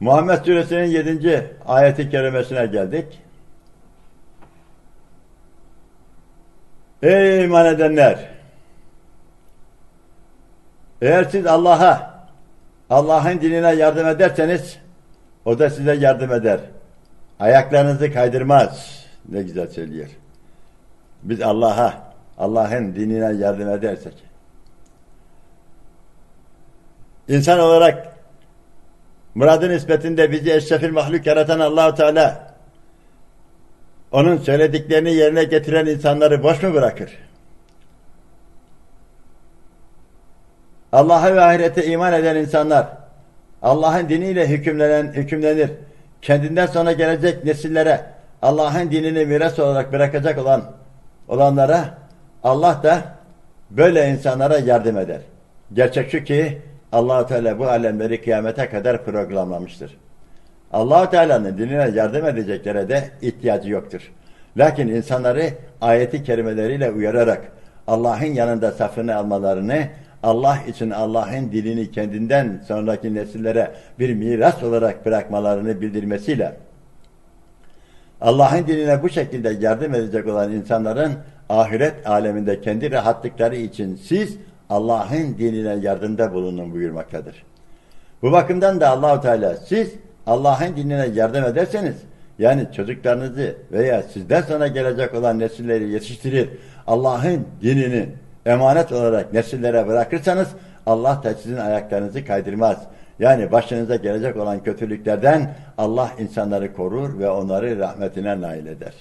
Muhammed Suresinin 7. ayeti kerimesine geldik. Ey iman edenler! Eğer siz Allah'a, Allah'ın dinine yardım ederseniz, o da size yardım eder. Ayaklarınızı kaydırmaz. Ne güzel söylüyor. Biz Allah'a, Allah'ın dinine yardım edersek, insan olarak muradın nispetinde bizi eşrefil mahluk yaratan Allahu Teala onun söylediklerini yerine getiren insanları boş mu bırakır? Allah'a ve ahirete iman eden insanlar Allah'ın diniyle hükümlenen, hükümlenir. Kendinden sonra gelecek nesillere Allah'ın dinini miras olarak bırakacak olan olanlara Allah da böyle insanlara yardım eder. Gerçek şu ki allah Teala bu alemleri kıyamete kadar programlamıştır. allah Teala'nın dinine yardım edeceklere de ihtiyacı yoktur. Lakin insanları ayeti kerimeleriyle uyararak Allah'ın yanında safını almalarını, Allah için Allah'ın dilini kendinden sonraki nesillere bir miras olarak bırakmalarını bildirmesiyle Allah'ın dinine bu şekilde yardım edecek olan insanların ahiret aleminde kendi rahatlıkları için siz Allah'ın dinine yardımda bulunun buyurmaktadır. Bu bakımdan da Allahu Teala siz Allah'ın dinine yardım ederseniz yani çocuklarınızı veya sizden sonra gelecek olan nesilleri yetiştirir Allah'ın dinini emanet olarak nesillere bırakırsanız Allah da sizin ayaklarınızı kaydırmaz. Yani başınıza gelecek olan kötülüklerden Allah insanları korur ve onları rahmetine nail eder.